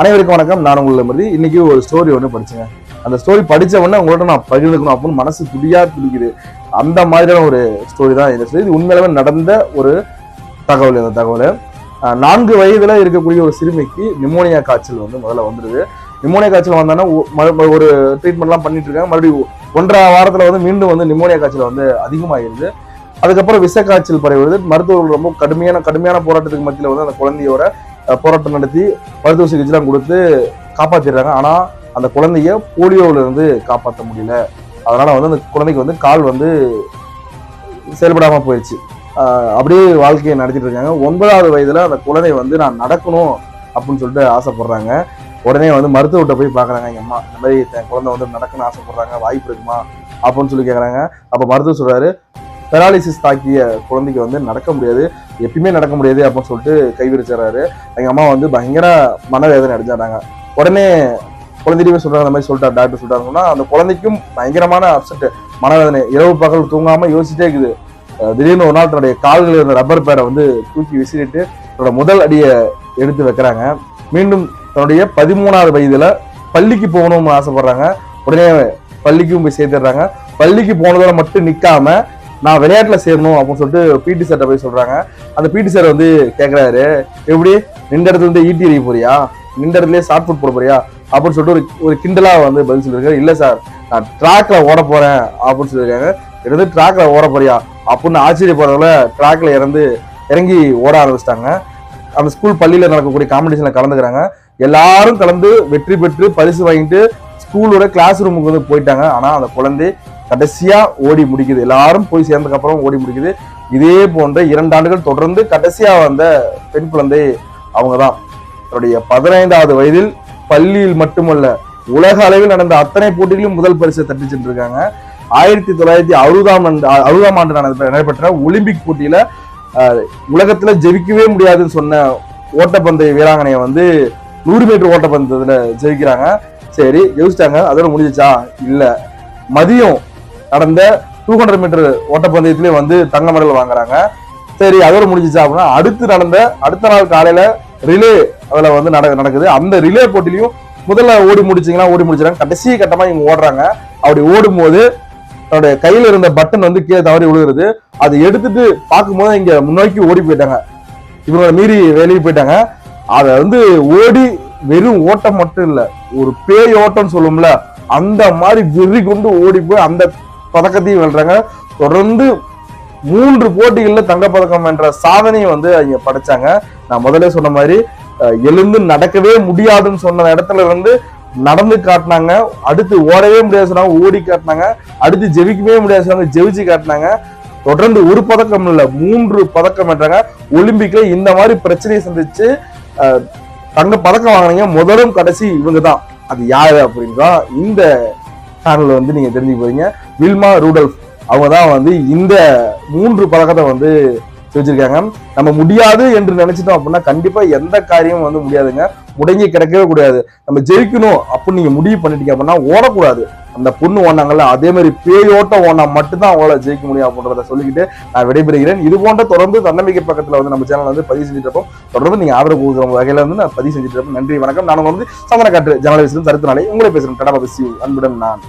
அனைவருக்கும் வணக்கம். நான் உங்களை மாதிரி இன்னைக்கு ஒரு ஸ்டோரி ஒன்று படிச்சேங்க. அந்த ஸ்டோரி படித்த உடனே உங்கள்கிட்ட நான் பகிர்ந்துக்கணும். அப்படின்னு மனசு துடியா துடிக்குது. அந்த மாதிரியான ஒரு ஸ்டோரி தான் இந்த ஸ்டோரி இது உண்மையிலுமே நடந்த ஒரு தகவல் இந்த தகவல். நான்கு வயதில் இருக்கக்கூடிய ஒரு சிறுமிக்கு நிமோனியா காய்ச்சல் வந்து முதல்ல வந்துடுது நிமோனியா காய்ச்சல் வந்தோன்னா ஒரு ட்ரீட்மெண்ட்லாம் பண்ணிட்டு இருக்காங்க. மறுபடியும் ஒன்றரை வாரத்தில் வந்து மீண்டும் வந்து நிமோனியா காய்ச்சல் வந்து அதிகமாகிடுது. அதுக்கப்புறம் விஷ காய்ச்சல் பரவுது மருத்துவர்கள் ரொம்ப கடுமையான கடுமையான போராட்டத்துக்கு மத்தியில் வந்து அந்த குழந்தையோட போராட்டம் நடத்தி மருத்துவ சிகிச்சைலாம் கொடுத்து காப்பாத்திடுறாங்க. ஆனால் அந்த குழந்தைய போலியோவிலிருந்து இருந்து காப்பாற்ற முடியல. அதனால் வந்து அந்த குழந்தைக்கு வந்து கால் வந்து செயல்படாமல் போயிடுச்சு. அப்படியே வாழ்க்கையை நடத்திட்டு இருக்காங்க. ஒன்பதாவது வயதில் அந்த குழந்தை வந்து நான் நடக்கணும் அப்படின்னு சொல்லிட்டு ஆசைப்படுறாங்க. உடனே வந்து மருத்துவர்கிட்ட போய் பார்க்குறாங்க. எங்கள் அம்மா இந்த மாதிரி என் குழந்தை வந்து நடக்கணும்னு ஆசைப்படுறாங்க வாய்ப்பு இருக்குமா அப்படின்னு சொல்லி கேட்குறாங்க அப்போ மருத்துவர் சொல்கிறாரு பெராலிசிஸ் தாக்கிய குழந்தைக்கு வந்து நடக்க முடியாது. எப்பயுமே நடக்க முடியாது அப்படின்னு சொல்லிட்டு கைவிரிச்சிடறாரு. எங்கள் அம்மா வந்து பயங்கர மனவேதனை அடைஞ்சாடாங்க உடனே குழந்தையுமே சொல்கிறாங்க அந்த மாதிரி சொல்லிட்டார் டாக்டர் சொல்லிட்டாங்கன்னா அந்த குழந்தைக்கும் பயங்கரமான அப்செட் மனவேதனை. இரவு பகல் தூங்காமல் யோசிச்சிட்டே இருக்குது. திடீர்னு ஒரு நாள் தன்னுடைய கால்களில் இருந்த ரப்பர் பேரை வந்து தூக்கி விசிறிட்டு தன்னோட முதல் அடியை எடுத்து வைக்கிறாங்க. மீண்டும் தன்னுடைய பதிமூணாவது வயதில் பள்ளிக்கு போகணும்னு ஆசைப்படுறாங்க. உடனே பள்ளிக்கும் போய் சேர்த்துடுறாங்க. பள்ளிக்கு போனதோட மட்டும் நிற்காமல் நான் விளையாட்டில் சேரணும் அப்படின்னு சொல்லிட்டு பிடி சார்ட்ட போய் சொல்கிறாங்க அந்த பிடி சார் வந்து கேட்குறாரு எப்படி? நின்ற இடத்துல இருந்து ஈட்டி எறிய போறியா? நின்ற இடத்துலயே ஷார்ட் ஃபுட் போட போறியா? அப்படின்னு சொல்லிட்டு ஒரு ஒரு கிண்டலாக வந்து பதில் சொல்லியிருக்காரு இல்லை சார் நான் ட்ராக்ல ஓட போகிறேன் அப்படின்னு சொல்லியிருக்காங்க எடுத்து ட்ராக்ல ஓட போறியா? அப்படின்னு ஆச்சரியப்படுறதுல ட்ராக்ல இறந்து இறங்கி ஓட ஆரம்பிச்சிட்டாங்க. அந்த ஸ்கூல் பள்ளியில் நடக்கக்கூடிய காம்படிஷனில் கலந்துக்கிறாங்க. எல்லாரும் கலந்து வெற்றி பெற்று பரிசு வாங்கிட்டு ஸ்கூலோட கிளாஸ் ரூமுக்கு வந்து போயிட்டாங்க. ஆனால் அந்த குழந்தை கடைசியா ஓடி முடிக்குது. எல்லாரும் போய் சேர்ந்ததுக்கு அப்புறம் ஓடி முடிக்குது. இதே போன்ற இரண்டு ஆண்டுகள் தொடர்ந்து கடைசியா வந்த பெண் குழந்தை அவங்கதான். தன்னுடைய பதினைந்தாவது வயதில் பள்ளியில் மட்டுமல்ல உலக அளவில் நடந்த அத்தனை போட்டிகளிலும் முதல் பரிசை தட்டி சென்றிருக்காங்க. ஆயிரத்தி தொள்ளாயிரத்தி அறுபதாம் ஆண்டு அறுபதாம் ஆண்டு நடைபெற்ற ஒலிம்பிக் போட்டியில உலகத்துல ஜெயிக்கவே முடியாதுன்னு சொன்ன ஓட்டப்பந்தய வீராங்கனையை வந்து நூறு மீட்டர் ஓட்டப்பந்தயத்துல ஜெயிக்கிறாங்க. சரி ஜெயிச்சிட்டாங்க. அதோட முடிஞ்சிச்சா? இல்ல. மதியம் நடந்த டூ ஹண்ட்ரட் மீட்டர் ஓட்டப்பந்தயத்திலே வந்து தங்க மெடல் வாங்குறாங்க. சரி அதோட முடிஞ்சிச்சா அப்படின்னா அடுத்து நடந்த அடுத்த நாள் காலையில ரிலே அதில் வந்து நட நடக்குது. அந்த ரிலே போட்டிலையும் முதல்ல ஓடி முடிச்சிங்களா ஓடி முடிச்சிட்டாங்க கடைசி கட்டமாக இவங்க ஓடுறாங்க. அப்படி ஓடும்போது தன்னுடைய கையில் இருந்த பட்டன் வந்து கீழே தவறி விழுகிறது. அதை எடுத்துட்டு பார்க்கும்போது இங்க முன்னோக்கி ஓடி போயிட்டாங்க. இவங்கள மீறி வெளியே போயிட்டாங்க. அதை வந்து ஓடி வெறும் ஓட்டம் மட்டும் இல்லை ஒரு பேய் ஓட்டம்னு சொல்லுவோம்ல அந்த மாதிரி வெறி கொண்டு ஓடி போய் அந்த பதக்கத்தையும் வெல்றாங்க. தொடர்ந்து மூன்று போட்டிகள்ல தங்கப்பதக்கம் என்ற சாதனையை வந்து அவங்க படைச்சாங்க. நான் முதல்ல சொன்ன மாதிரி எழுந்து நடக்கவே முடியாதுன்னு சொன்ன இடத்துல இருந்து நடந்து காட்டினாங்க. அடுத்து ஓடவே முடியாது சொன்னாங்க ஓடி காட்டினாங்க. அடுத்து ஜெபிக்கவே முடியாது சொன்னாங்க ஜெபிச்சு காட்டினாங்க. தொடர்ந்து ஒரு பதக்கம் இல்ல மூன்று பதக்கம் என்றாங்க ஒலிம்பிக்ல இந்த மாதிரி பிரச்சனையை சந்திச்சு தங்க பதக்கம் வாங்கினீங்க. முதலும் கடைசி இவங்க தான். அது யாரு அப்படின்னா இந்த சேனல்ல வந்து நீங்கள் தெரிஞ்சு போறீங்க. வில்மா ரூடல்ஃப் அவங்க தான் வந்து இந்த மூன்று பதக்கத்தை வந்து வச்சிருக்காங்க. நம்ம முடியாது என்று நினைச்சிட்டோம் அப்படின்னா கண்டிப்பா எந்த காரியமும் வந்து முடியாதுங்க. முடங்கி கிடக்கவே கூடாது. நம்ம ஜெயிக்கணும் அப்படின்னு நீங்க முடிவு பண்ணிட்டீங்க அப்படின்னா ஓடக்கூடாது. அந்த பொண்ணு ஓனாங்கல்ல அதே மாதிரி பேயோட்டம் ஓனா மட்டும்தான் அவங்களால ஜெயிக்க முடியும் அப்படின்றத சொல்லிக்கிட்டு நான் விடைபெறுகிறேன். இது போன்ற தொடர்ந்து தன்னம்பிக்கை பக்கத்துல வந்து நம்ம சேனல் வந்து பதிவு செஞ்சுட்டு இருப்போம். தொடர்ந்து நீங்க ஆதரவு கொடுக்குற வகையில வந்து நான் பதிவு செஞ்சுட்டு இருப்போம் நன்றி வணக்கம். நான் வந்து சந்தன காற்று ஜனவரி தருத்தினாலே உங்களை பேசுறேன் கடமை அன்புடன் நான்.